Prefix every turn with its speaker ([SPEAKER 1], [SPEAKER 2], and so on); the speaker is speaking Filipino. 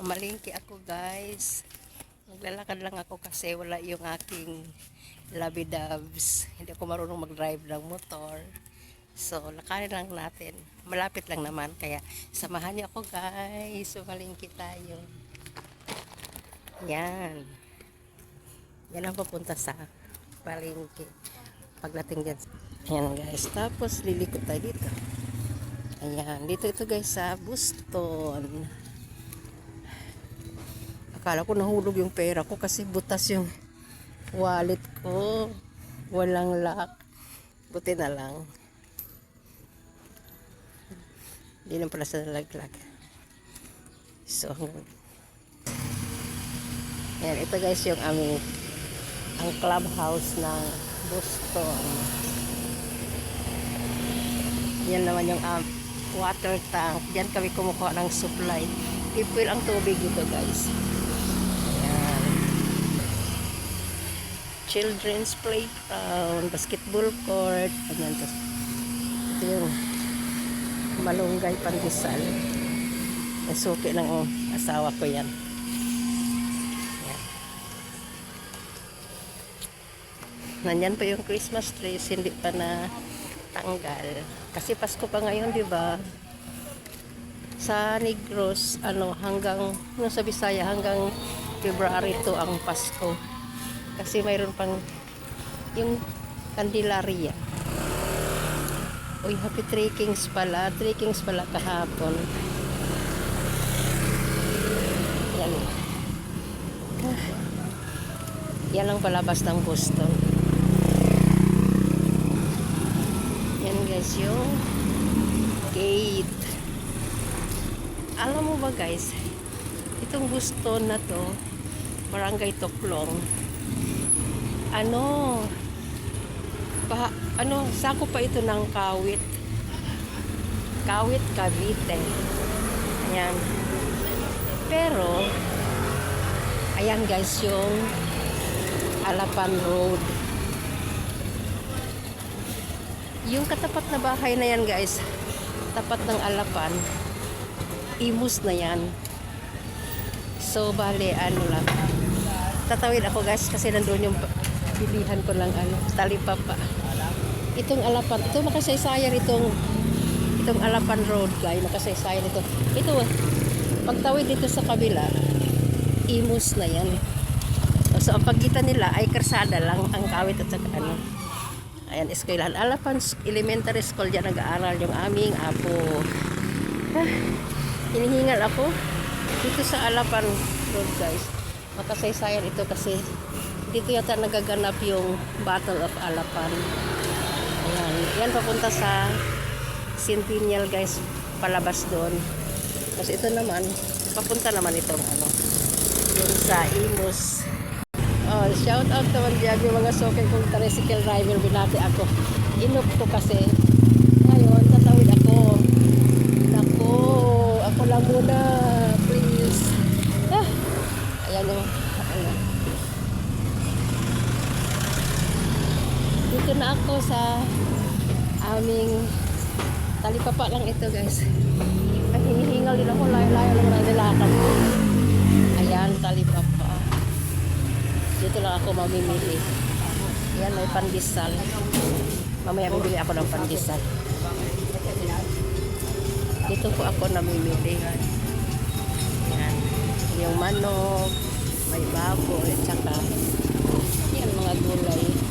[SPEAKER 1] Mamalingki ako guys. Maglalakad lang ako kasi wala yung aking lovey doves. Hindi ako marunong mag-drive ng motor. So, lakarin lang natin. Malapit lang naman. Kaya, samahan niyo ako guys. Mamalingki tayo. Yan. Yan ang papunta sa palengke. Pagdating dyan. Ayan guys. Tapos, lilikot tayo dito. Ayan. Dito ito guys sa Buston. Akala ko nahulog yung pera ko kasi butas yung wallet ko. Walang lock. Buti na lang. Hindi na pala sa nalaglag. So, yan, ito guys yung aming ang clubhouse ng Boston. Yan naman yung um, water tank. Diyan kami kumukuha ng supply. Ipil ang tubig dito guys. Yan. Children's playground, basketball court. To. Ito yung malunggay pandesal. Nasuki ng asawa ko yan. Yan. Nandyan pa yung Christmas trees, hindi pa na tanggal. Kasi Pasko pa ngayon, di ba? Sa Negros, ano, hanggang, no, sa Bisaya, hanggang February to ang Pasko. Kasi mayroon pang yung Candelaria. Uy, happy trekkings pala. Trekkings pala kahapon. Yan. Ah. Yan ang palabas ng Boston. Yan guys yung gate. Alam mo ba guys, itong Boston na to, Barangay Toklong, ano, pa, ano, sako pa ito ng Kawit. Kawit, Cavite. Ayan. Pero, ayan guys, yung Alapan Road. Yung katapat na bahay na yan guys, tapat ng Alapan, imus na yan. So, bale, ano lang. Tatawid ako guys kasi nandun yung bilihan ko lang ano, talipapa. Itong Alapan, ito makasaysayan itong itong Alapan Road guys, makasaysayan ito. Ito, pagtawid dito sa kabila, imus na yan. So, ang pagitan nila ay karsada lang ang kawit at saka ano. Ayan, eskwelahan. Alapan Elementary School dyan nag-aaral yung aming apo. Ah, hinihingal ako dito sa Alapan Road guys. Makasaysayan ito kasi dito yata nagaganap yung Battle of Alapan. Ayan, yan papunta sa Centennial guys, palabas doon. Tapos ito naman, papunta naman itong ano, yung sa Imus. Oh, shout out naman dyan yung mga sokay kong tricycle driver binati ako. Inop ko kasi. Ngayon, tatawid ako. Nako, ako lang muna. Please. Ah, ayan yung, ano. dito na ako sa aming talipapa lang ito guys. Ang hinihingal din ako layo-layo lang na nilakan ayan talipapa. Dito lang ako mamimili. Ayan may pandesal. Mamaya bibili ako ng pandesal. Dito po ako namimili. Ayan yung manok may baboy at saka yan mga gulay.